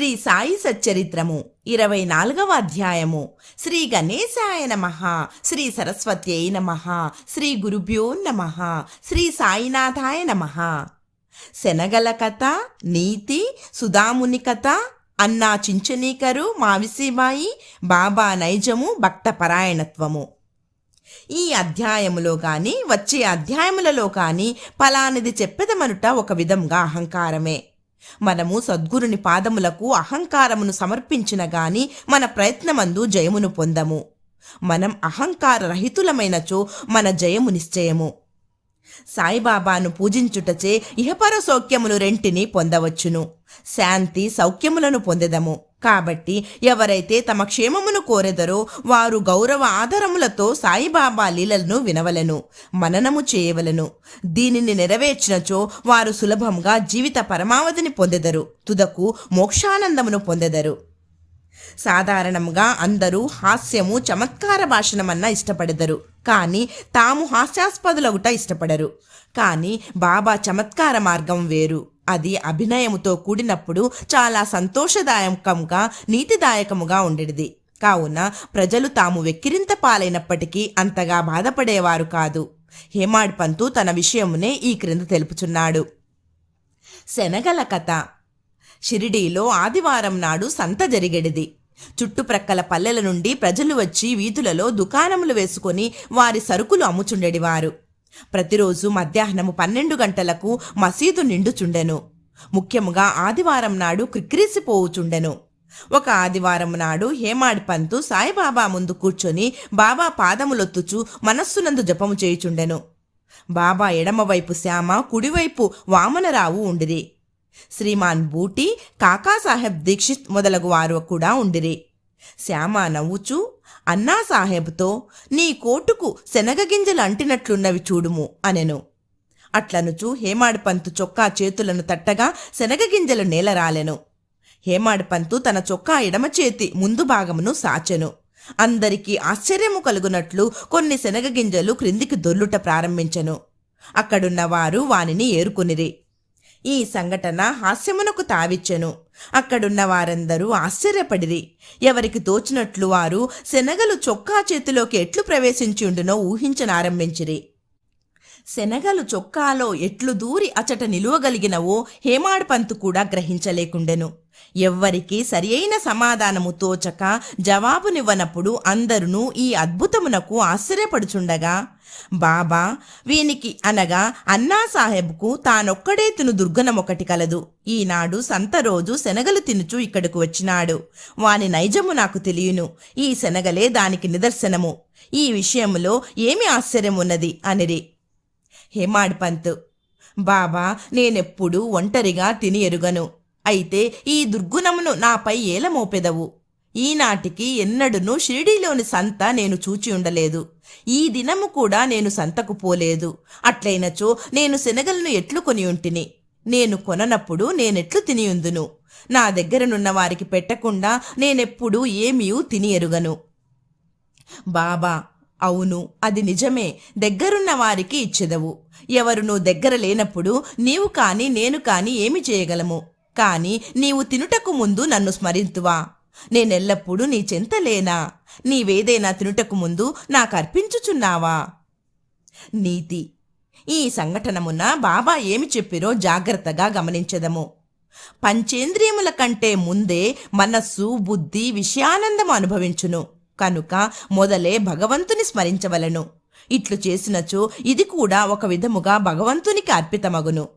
శ్రీ సాయి సచ్చరిత్రము ఇరవై నాలుగవ అధ్యాయము. శ్రీ గణేశాయ నమ శ్రీ సరస్వత్యై నమ శ్రీ గురుభ్యో నమ శ్రీ సాయినాథాయ నమ. శనగల కథ నీతి సుధాముని కథ అన్నా చించనీకరు మావిసిబాయి బాబా నైజము భక్తపరాయణత్వము. ఈ అధ్యాయములో కానీ వచ్చే అధ్యాయములలో కానీ పలానిది చెప్పెదమనుట ఒక విధంగా అహంకారమే. మనము సద్గురుని పాదములకు అహంకారమును సమర్పించిన గాని మన ప్రయత్నమందు జయమును పొందము. మనం అహంకార రహితులమైనచో మన జయము నిశ్చయము. సాయిబాబాను పూజించుటచే ఇహపర సౌఖ్యములు రెంటిని పొందవచ్చును. శాంతి సౌఖ్యములను పొందెదము. కాబట్టి ఎవరైతే తమ క్షేమమును కోరెదరో వారు గౌరవ ఆధారములతో సాయిబాబా లీలలను వినవలను మననము చేయవలను. దీనిని నెరవేర్చినచో వారు సులభంగా జీవిత పరమావధిని పొందెదరు తుదకు మోక్షానందమును పొందెదరు. సాధారణంగా అందరూ హాస్యము చమత్కార భాషణమన్న ఇష్టపడెదరు. కానీ తాము హాస్యాస్పదులగుట ఇష్టపడరు. కానీ బాబా చమత్కార మార్గం వేరు. అది అభినయముతో కూడినప్పుడు చాలా సంతోషదాయకంగా నీతిదాయకముగా ఉండేది కావున ప్రజలు తాము వెక్కిరింత పాలైనప్పటికీ అంతగా బాధపడేవారు కాదు. హేమాడ్ పంతు తన విషయమునే ఈ క్రింద తెలుపుచున్నాడు. శనగల కథ. షిరిడీలో ఆదివారం నాడు సంత జరిగెడిది. చుట్టుప్రక్కల పల్లెల నుండి ప్రజలు వచ్చి వీధులలో దుకాణములు వేసుకొని వారి సరుకులు అమ్ముచుండెడివారు. ప్రతిరోజు మధ్యాహ్నము పన్నెండు గంటలకు మసీదు నిండుచుండెను. ముఖ్యముగా ఆదివారం నాడు క్రిక్రీసిపోవుచుండెను ఒక ఆదివారం నాడు హేమాడి పంతు సాయిబాబా ముందు కూర్చొని బాబా పాదములొత్తుచు మనస్సునందు జపము చేయుచుండెను. బాబా ఎడమవైపు శ్యామ కుడివైపు వామనరావు ఉండిరి. శ్రీమాన్ బూటి కాకాసాహెబ్ దీక్షిత్ మొదలగు వారు కూడా ఉండిరి. శ్యామ నవ్వుచూ అన్నా సాహెబ్తో నీ కోటుకు శనగగింజలు అంటినట్లున్నవి చూడుము అనెను. అట్లనుచు హేమాడ్పంతు చొక్కా చేతులను తట్టగా శనగగింజలు నేలరాలెను. హేమాడ్పంతు తన చొక్కా ఎడమ చేతి ముందు భాగమును సాచెను. అందరికీ ఆశ్చర్యము కలుగునట్లు కొన్ని శనగగింజలు క్రిందికి దొర్లుట ప్రారంభించెను. అక్కడున్న వారు వానిని ఏరుకునిరి. ఈ సంఘటన హాస్యమునకు తావిచ్చెను. అక్కడున్న వారందరూ ఆశ్చర్యపడిరి. ఎవరికి తోచినట్లు వారు శనగలు చొక్కా చేతిలోకి ఎట్లు ప్రవేశించుండునో ఊహించనారంభించిరి. శనగలు చొక్కాలో ఎట్లు దూరి అచట నిలువగలిగినవో హేమాడ్పంతు కూడా గ్రహించలేకుండెను. ఎవ్వరికి సరియైన సమాధానము తోచక జవాబునివ్వనప్పుడు అందరును ఈ అద్భుతమునకు ఆశ్చర్యపడుచుండగా బాబా వీనికి అనగా అన్నా సాహెబ్కు తానొక్కడే తిను దుర్గణమొకటి కలదు. ఈనాడు సంత రోజు శనగలు తినుచు ఇక్కడకు వచ్చినాడు. వాని నైజము నాకు తెలియను. ఈ శనగలే దానికి నిదర్శనము. ఈ విషయములో ఏమి ఆశ్చర్యమున్నది? అనిరి. హేమాడ్ పంత్. బాబా నేనెప్పుడు ఒంటరిగా తిని ఎరుగను. అయితే ఈ దుర్గుణమును నాపై ఏల మోపెదవు. ఈనాటికి ఎన్నడును షిరిడీలోని సంత నేను చూచి ఉండలేదు. ఈ దినము కూడా నేను సంతకు పోలేదు. అట్లైనచో నేను శనగలను ఎట్లు కొని ఉంటిని? నేను కొననప్పుడు నేనెట్లు తినియుందును నా దగ్గరనున్న వారికి పెట్టకుండా నేనెప్పుడు ఏమీ తిని ఎరుగను. బాబా అవును అది నిజమే. దగ్గరున్న వారికి ఇచ్చెదవు. ఎవరు నువ్వు దగ్గర లేనప్పుడు నీవు కాని నేను కాని ఏమి చేయగలము? కాని నీవు తినుటకు ముందు నన్ను స్మరింతువా? నేనెల్లప్పుడూ నీ చెంత లేనా? నీవేదైనా తినుటకు ముందు నాకు అర్పించుచున్నావా? నీతి. ఈ సంఘటనమున బాబా ఏమి చెప్పిరో జాగ్రత్తగా గమనించదము. పంచేంద్రియముల కంటే ముందే మనస్సు బుద్ధి విషయానందము అనుభవించును. కనుక మొదలే భగవంతుని స్మరించవలను. ఇట్లు చేసినచో ఇది కూడా ఒక విధముగా భగవంతునికి అర్పితమగును.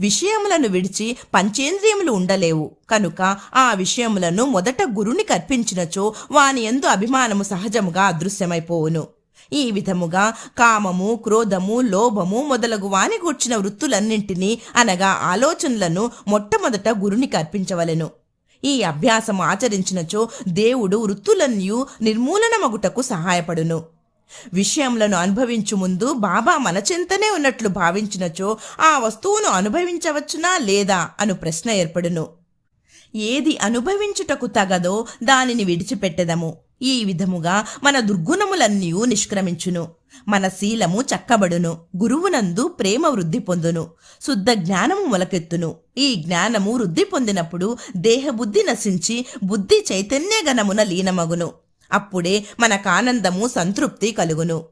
విషయములను విడిచి పంచేంద్రియములు ఉండలేవు. కనుక ఆ విషయములను మొదట గురుని కర్పించినచో వాని ఎందు అభిమానము సహజముగా అదృశ్యమైపోవును. ఈ విధముగా కామము క్రోధము లోభము మొదలగు వాని కూర్చిన వృత్తులన్నింటినీ అనగా ఆలోచనలను మొట్టమొదట గురునికి కర్పించవలెను. ఈ అభ్యాసము ఆచరించినచో దేవుడు వృత్తులన్యూ నిర్మూలనమగుటకు సహాయపడును. విషయములను అనుభవించు ముందు బాబా మనచింతనే ఉన్నట్లు భావించినచో ఆ వస్తువును అనుభవించవచ్చునా లేదా అను ప్రశ్న ఏర్పడును. ఏది అనుభవించుటకు తగదో దానిని విడిచిపెట్టెదము. ఈ విధముగా మన దుర్గుణములన్నీ నిష్క్రమించును. మన శీలము చక్కబడును. గురువునందు ప్రేమ వృద్ధి పొందును. శుద్ధ జ్ఞానము మొలకెత్తును. ఈ జ్ఞానము వృద్ధి పొందినప్పుడు దేహబుద్ధి నశించి బుద్ధి చైతన్యగణమున లీనమగును. అప్పుడే మనకానందము సంతృప్తి కలుగును.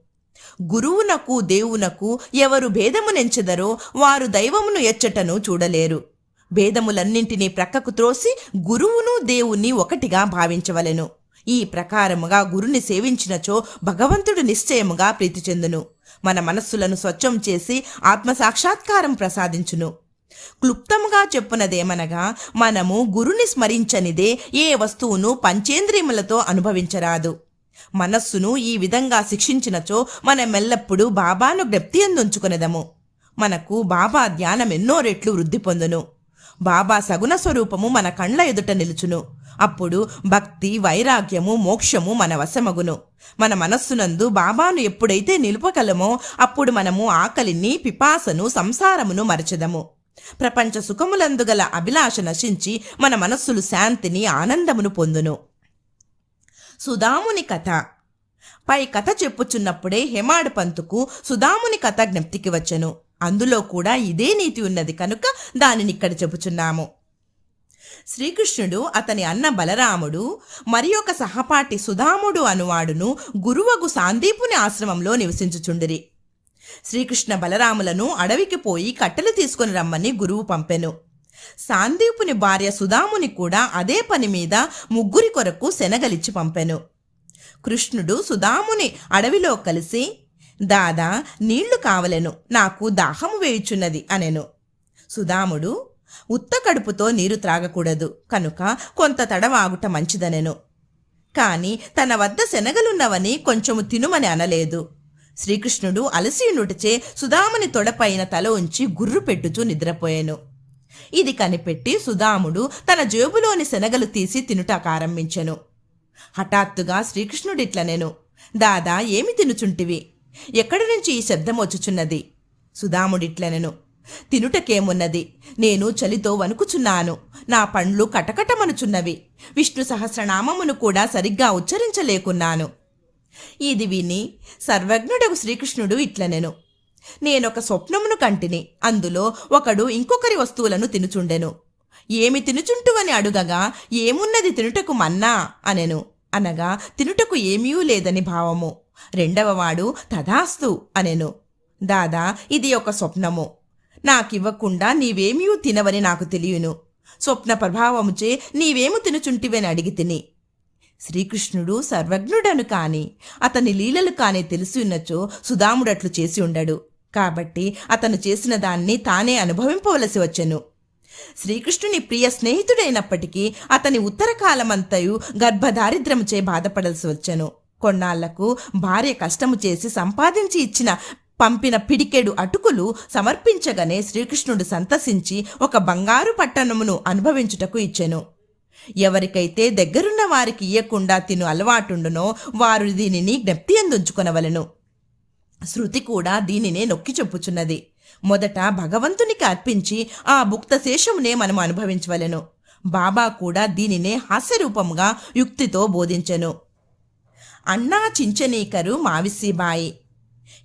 గురువునకు దేవునకు ఎవరు భేదమునెంచెదరో వారు దైవమును ఎచ్చటను చూడలేరు. భేదములన్నింటినీ ప్రక్కకు త్రోసి గురువును దేవుణ్ణి ఒకటిగా భావించవలెను. ఈ ప్రకారముగా గురుని సేవించినచో భగవంతుడు నిశ్చయముగా ప్రీతి చెందును. మన మనస్సులను స్వచ్ఛం చేసి ఆత్మసాక్షాత్కారం ప్రసాదించును. క్లుప్తముగా చెప్పునదేమనగా మనము గురుని స్మరించనిదే ఏ వస్తువును పంచేంద్రియములతో అనుభవించరాదు. మనస్సును ఈ విధంగా శిక్షించినచో మనమెల్లప్పుడూ బాబాను జ్ఞప్తి అందుంచుకునేదము మనకు బాబా ధ్యానం ఎన్నో రెట్లు వృద్ధి పొందును. బాబా సగుణ స్వరూపము మన కండ్ల ఎదుట నిలుచును. అప్పుడు భక్తి వైరాగ్యము మోక్షము మన వశమగును. మన మనస్సునందు బాబాను ఎప్పుడైతే నిలుపగలమో అప్పుడు మనము ఆకలిని పిపాసను సంసారమును మరచదము. ప్రపంచ సుఖములందు గల అభిలాష నశించి మన మనస్సులు శాంతిని ఆనందమును పొందును. సుధాముని కథ. పై కథ చెప్పుచున్నప్పుడే హెమాడ్ పంతుకు సుధాముని కథ జ్ఞప్తికి వచ్చెను. అందులో కూడా ఇదే నీతి ఉన్నది కనుక దానిని ఇక్కడ చెబుచున్నాము శ్రీకృష్ణుడు అతని అన్న బలరాముడు మరి ఒక సహపాఠి సుధాముడు అనువాడును గురువగు సాందీపుని ఆశ్రమంలో నివసించుచుండిరి. శ్రీకృష్ణ బలరాములను అడవికి పోయి కట్టెలు తీసుకుని రమ్మని గురువు పంపెను. సాందీపుని భార్య సుధాముని కూడా అదే పని మీద ముగ్గురి కొరకు శనగలిచ్చి పంపెను. కృష్ణుడు సుధాముని అడవిలో కలిసి దాదా నీళ్ళు కావలెను నాకు దాహము వేయుచున్నది అనెను. సుధాముడు ఉత్త కడుపుతో నీరు త్రాగకూడదు కనుక కొంత తడవాగుట మంచిదనెను. కాని తన వద్ద శనగలున్నవని కొంచెము తినుమని అనలేదు. శ్రీకృష్ణుడు అలసియునుటచే సుధాముని తొడపైన తల ఉంచి గుర్రు పెట్టుచూ నిద్రపోయాను. ఇది కనిపెట్టి సుధాముడు తన జేబులోని శనగలు తీసి తినుట ప్రారంభించెను హఠాత్తుగా శ్రీకృష్ణుడిట్లనెను దాదా ఏమి తినుచుంటివి? ఎక్కడి నుంచి ఈ శబ్దం వచ్చుచున్నది? సుధాముడిట్లనెను తినుటకేమున్నది? నేను చలితో వణుకుచున్నాను. నా పండ్లు కటకటమనుచున్నవి. విష్ణు సహస్రనామమును కూడా సరిగ్గా ఉచ్చరించలేకున్నాను. ఇది విని సర్వజ్ఞుడకు శ్రీకృష్ణుడు ఇట్లనెను. నేనొక స్వప్నమును కంటిని అందులో ఒకడు ఇంకొకరి వస్తువులను తినుచుండెను. ఏమి తినుచుంటువని అడుగగా ఏమున్నది తినుటకు మన్నా అనెను. అనగా తినుటకు ఏమీ లేదని భావము. రెండవవాడు తదాస్తు అనెను. దాదా ఇది ఒక స్వప్నము. నాకివ్వకుండా నీవేమీ తినవని నాకు తెలియను. స్వప్న ప్రభావముచే నీవేము తినుచుంటివని అడిగి తిని శ్రీకృష్ణుడు సర్వజ్ఞుడను కాని అతని లీలలు కాని తెలిసి ఉన్నచో సుధాముడట్లు చేసి ఉండడు. కాబట్టి అతను చేసిన దాన్ని తానే అనుభవింపవలసి వచ్చెను. శ్రీకృష్ణుని ప్రియ స్నేహితుడైనప్పటికీ అతని ఉత్తర కాలమంతయు గర్భదారిద్ర్యముచే బాధపడాల్సి వచ్చెను. కొన్నాళ్ళకు భార్య కష్టము చేసి సంపాదించి ఇచ్చిన పంపిన పిడికెడు అటుకులు సమర్పించగానే శ్రీకృష్ణుడు సంతసించి ఒక బంగారు పట్టణమును అనుభవించుటకు ఇచ్చెను. ఎవరికైతే దగ్గరున్న వారికి ఇయ్యకుండా తిను అలవాటుండునో వారు దీనిని జ్ఞప్తి అందుంచుకొనవలను శృతి కూడా దీనినే నొక్కి చెప్పుచున్నది. మొదట భగవంతునికి అర్పించి ఆ భుక్త శేషమునే మనం అనుభవించవలెను. బాబా కూడా దీనినే హాస్యరూపంగా యుక్తితో బోధించెను. అన్నా చించనీకరు మావిసిబాయి.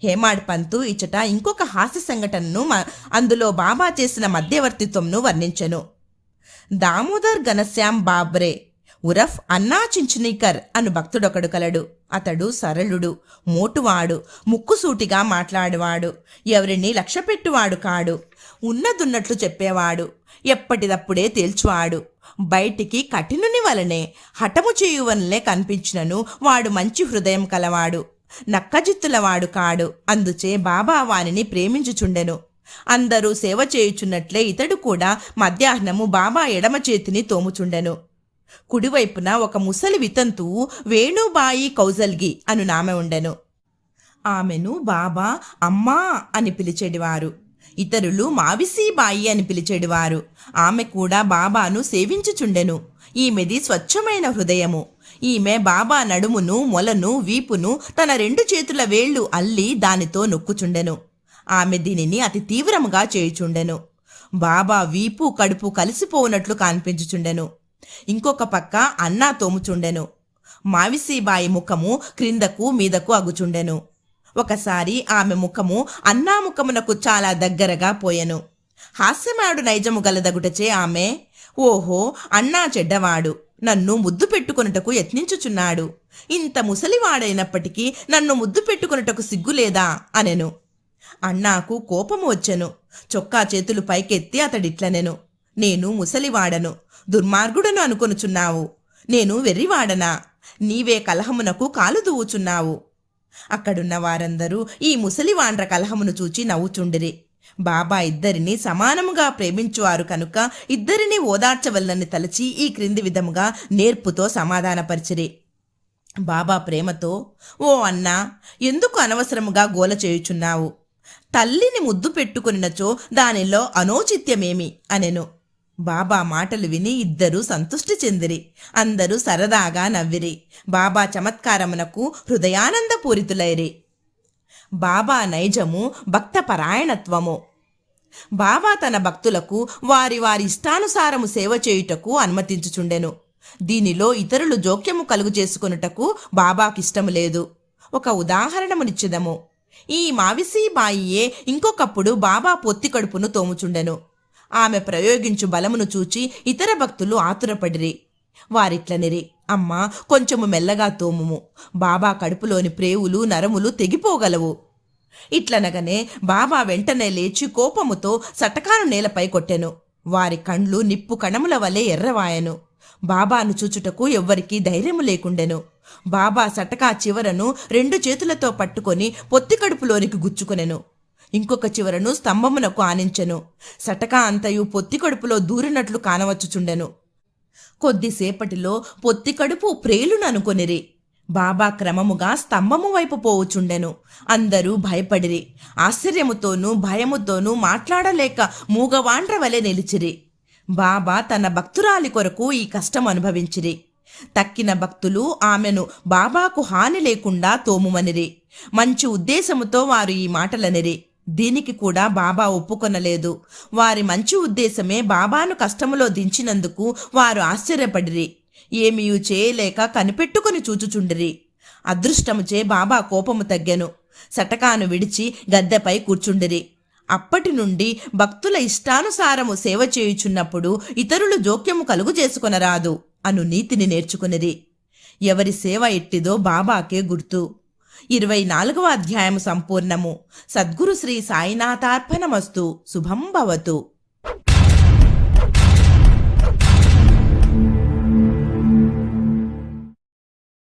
హేమాడ్ పంతు ఇచ్చట ఇంకొక హాస్య సంఘటనను అందులో బాబా చేసిన మధ్యవర్తిత్వంను వర్ణించెను. దామోదర్ ఘనశ్యాం బాబ్రే ఉరఫ్ అన్నా చించునీకర్ అను భక్తుడొకడు కలడు. అతడు సరళుడు మోటువాడు ముక్కుసూటిగా మాట్లాడువాడు ఎవరిని లక్ష్యపెట్టువాడు కాడు ఉన్నదున్నట్లు చెప్పేవాడు ఎప్పటిదప్పుడే తేల్చువాడు. బయటికి కఠినుని వలనే హఠము చేయువనలే కనిపించినను వాడు మంచి హృదయం కలవాడు నక్కజిత్తులవాడు కాడు అందుచే బాబా వానిని ప్రేమించుచుండెను. అందరూ సేవ చేయుచున్నట్లే ఇతడు కూడా మధ్యాహ్నము బాబా ఎడమ చేతిని తోముచుండెను. కుడివైపున ఒక ముసలి వితంతు వేణుబాయి కౌజల్గి అను నామె ఉండెను. ఆమెను బాబా అమ్మా అని పిలిచేడివారు. ఇతరులు మావిసీబాయి అని పిలిచేడివారు. ఆమె కూడా బాబాను సేవించుచుండెను. ఈమెది స్వచ్ఛమైన హృదయము. ఈమె బాబా నడుమును మొలను వీపును తన రెండు చేతుల వేళ్ళు అల్లి దానితో నొక్కుచుండెను. ఆమె దీనిని అతి తీవ్రముగా చేయుచుండెను. బాబా వీపు కడుపు కలిసిపోవునట్లు కనిపించుచుండెను. ఇంకొక పక్క అన్నా తోముచుండెను. మావిసీబాయి ముఖము క్రిందకు మీదకు అగుచుండెను. ఒకసారి ఆమె ముఖము అన్నా ముఖమునకు చాలా దగ్గరగా పోయెను. హాస్యమాడు నైజము గలదగుటచే ఆమె ఓహో అన్నా చెడ్డవాడు నన్ను ముద్దు పెట్టుకున్నటకు యత్నించుచున్నాడు. ఇంత ముసలివాడైనప్పటికీ నన్ను ముద్దు పెట్టుకున్నటకు సిగ్గులేదా? అనెను. అన్నాకు కోపము వచ్చెను. చొక్కా చేతులు పైకెత్తి అతడిట్లనెను. నేను ముసలివాడను. దుర్మార్గుడను అనుకొనుచున్నావు. నేను వెర్రివాడనా? నీవే కలహమునకు కాలు దూవుచున్నావు. అక్కడున్న వారందరూ ఈ ముసలివాండ్ర కలహమును చూచి నవ్వుచుండిరి. బాబా ఇద్దరిని సమానముగా ప్రేమించువారు కనుక ఇద్దరిని ఓదార్చవల్లని తలచి ఈ క్రింది విధముగా నేర్పుతో సమాధానపరిచిరి. బాబా ప్రేమతో ఓ అన్నా ఎందుకు అనవసరముగా గోల చేయుచున్నావు? తల్లిని ముద్దు పెట్టుకునినచో దానిలో అనౌచిత్యమేమి అనెను. బాబా మాటలు విని ఇద్దరూ సంతుష్టి చెందిరి. అందరూ సరదాగా నవ్విరి. బాబా చమత్కారమునకు హృదయానందపూరితులైరి. బాబా నైజము భక్త పరాయణత్వము బాబా తన భక్తులకు వారి వారి ఇష్టానుసారము సేవ చేయుటకు అనుమతించుచుండెను. దీనిలో ఇతరులు జోక్యము కలుగు చేసుకొనుటకు బాబాకిష్టము లేదు. ఒక ఉదాహరణమునిచ్చిదము. ఈ మావిసీబాయియే ఇంకొకప్పుడు బాబా పొత్తి కడుపును తోముచుండెను. ఆమె ప్రయోగించు బలమును చూచి ఇతర భక్తులు ఆతురపడిరి. వారిట్లనిరి అమ్మా కొంచెము మెల్లగా తోముము. బాబా కడుపులోని ప్రేవులు నరములు తెగిపోగలవు ఇట్లనగానే బాబా వెంటనే లేచి కోపముతో సటకాను నేలపై కొట్టెను. వారి కండ్లు నిప్పు కణముల వలె ఎర్రవాయను. బాబాను చూచుటకు ఎవ్వరికీ ధైర్యము లేకుండెను. బాబా సటకా చివరను రెండు చేతులతో పట్టుకొని పొత్తి కడుపులోనికి గుచ్చుకొనెను. ఇంకొక చివరను స్తంభమునకు ఆనించెను. సటకా అంతయు పొత్తి కడుపులో దూరినట్లు కానవచ్చుచుండెను. కొద్దిసేపటిలో పొత్తి కడుపు ప్రేలుననుకొనిరి బాబా క్రమముగా స్తంభము వైపు పోవుచుండెను. అందరూ భయపడిరి. ఆశ్చర్యముతోనూ భయముతోనూ మాట్లాడలేక మూగవాండ్ర వలె నిలిచిరి. బాబా తన భక్తురాలి కొరకు ఈ కష్టం అనుభవించిరి. తక్కిన భక్తులు ఆమెను బాబాకు హాని లేకుండా తోముమనిరి. మంచి ఉద్దేశముతో వారు ఈ మాటలనిరి. దీనికి కూడా బాబా ఒప్పుకొనలేదు. వారి మంచి ఉద్దేశమే బాబాను కష్టములో దించినందుకు వారు ఆశ్చర్యపడిరి. ఏమీయూ చేయలేక కనిపెట్టుకుని చూచుచుండిరి. అదృష్టముచే బాబా కోపము తగ్గెను. సటకాను విడిచి గద్దెపై కూర్చుండిరి. అప్పటి నుండి భక్తుల ఇష్టానుసారము సేవ చేయుచున్నప్పుడు ఇతరులు జోక్యము కలుగు చేసుకొనరాదు. అను నీతిని నేర్చుకున్నది. ఎవరి సేవ ఎట్టిదో బాబాకే గుర్తు. ఇరవై నాలుగవ అధ్యాయము సంపూర్ణము. సద్గురు శ్రీ సాయినాథార్పణమస్తు. శుభం భవతు.